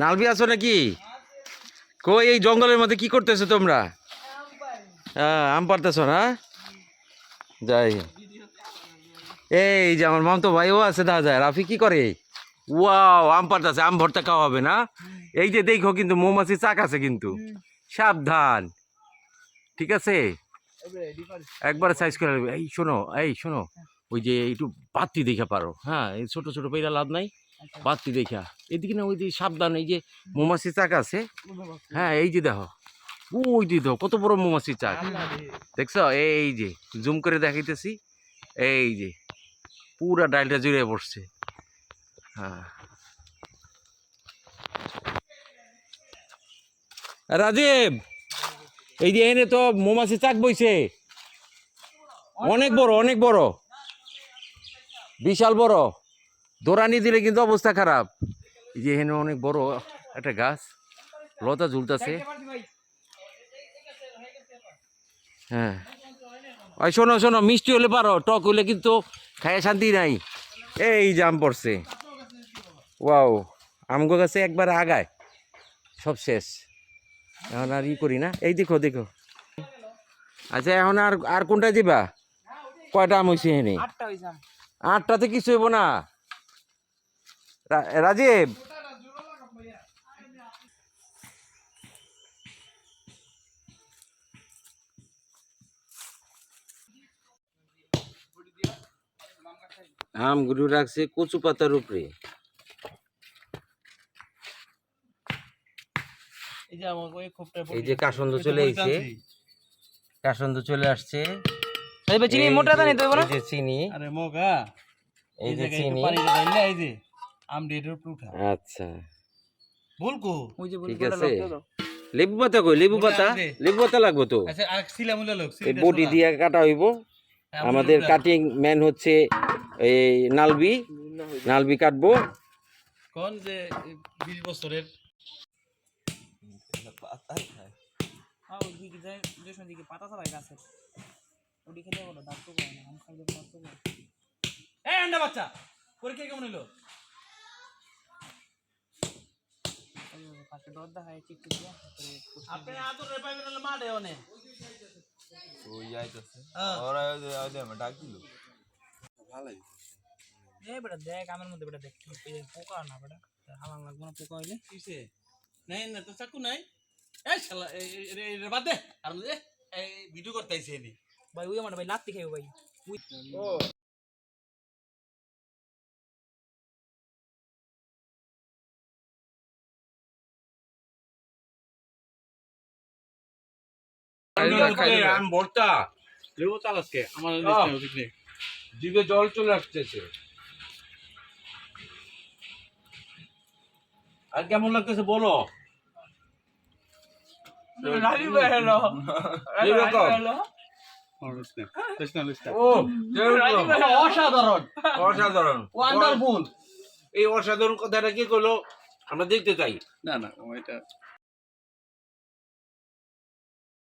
নালবি আছো নাকি? কই, এই জঙ্গলের মধ্যে কি করতেছো তোমরা? হ্যাঁ আম পারতেছো না? যাই এই যে আমার মামতো ভাইও আছে দেখা যায়। রাফি কি করে? ওয়াও, আম পারতেছে আম ভর্তা খাওয়া হবে না? এই যে দেখো কিন্তু মৌমাছি চাক আছে কিন্তু। সাবধান। ঠিক আছে? একবার সাইজ করে এই শোনো এই শোনো। ওই যে একটু বাতি দেখে পারো। হ্যাঁ এই ছোট ছোট পেরা লাভ নাই। বাতি দেখা এদিকে না ওই যে সাবধান, এই যে মৌমাছি চাক আছে। হ্যাঁ এই যে দেখো। ওই যে দেখো, কত বড় মৌমাছি চাক। দেখছ? এই যে, জুম করে দেখাইতেছি। এই যে, পুরা ডালটা জুড়ে পড়ছে। হ্যাঁ। রাজীব, এই যে এনে তো মৌমাছি চাক বইছে। অনেক বড় অনেক বড়। বিশাল বড়। দৌড়ানি দিলে কিন্তু অবস্থা খারাপ। এই যে এখানে অনেক বড় একটা গাছ লতা ঝুলতেছে। হ্যাঁ। ওই শোনো শোনো মিষ্টি হলে পারো টক হলে কিন্তু খায় শান্তি নাই। এই জাম পড়ছে। ওয়াও আমগো গাছে একবার আগায়। সব শেষ। এখন আর ই করি না। এই দেখো দেখো। আচ্ছা এখন আর আর কোনটা দিবা? কয়টা আম হয়েছে হইছাম আটটাতে কিছু হইব না? রাজীব। আম গুরু রাখছে কচু পাতার উপরে। এই যে আমার ওই খোপটা এই যে কাসন্দ চলে আইছে। কাসন্দ চলে আসছে। চিনি মোটা দানি যে- তো না? এই যে চিনি। আরে মগা। এই যে চিনি। পানি ঢাইলে এই যে। আম ডেটের উপরে উঠা আচ্ছা। ভুল ওই যে ঠিক আছে। লেবু পাতা কই? লেবু পাতা? লেবু পাতা লাগবে তো? আচ্ছা আর সিলা লোক এই বটি দিয়ে কাটা হইব। আমাদের কাটিং। ম্যান হচ্ছে এই নালবি। নালবি কাটবো। কোন যে 20 বছরের? হ্যাঁ ওই দিকে যায় যে দিকে পাতা সবাই খেলে দাঁত তো করে না আম খাইলে দাঁত তো করে। এই আন্ডা বাচ্চা পরীক্ষা কেমন হলো পাশে ডর দেখায় চিকটু দিয়া তারপরে আপনি আদর পাইবেন না মাঠে অনে ওই যাইতেছে হ্যাঁ। ওরা ডাক দিল। এই বেটা দেখ আমার মধ্যে বেটা দেখ পোকা না বেটা। হালাম লাগবে না পোকা হইলে। কিসে? নাই না তো চাকু নাই? এই শালা এই- বাদ দে। আর এ, এই ভিডিও করতে আইছে ভাই ওই আমার ভাই লাত্তি খাইও ভাই। উই জিভে জল চলে আসতেছে। আর কেমন লাগতেছে বলো? অসাধারণ। এই অসাধারণ কথাটা কি করল? আমরা দেখতে চাই। না না এটা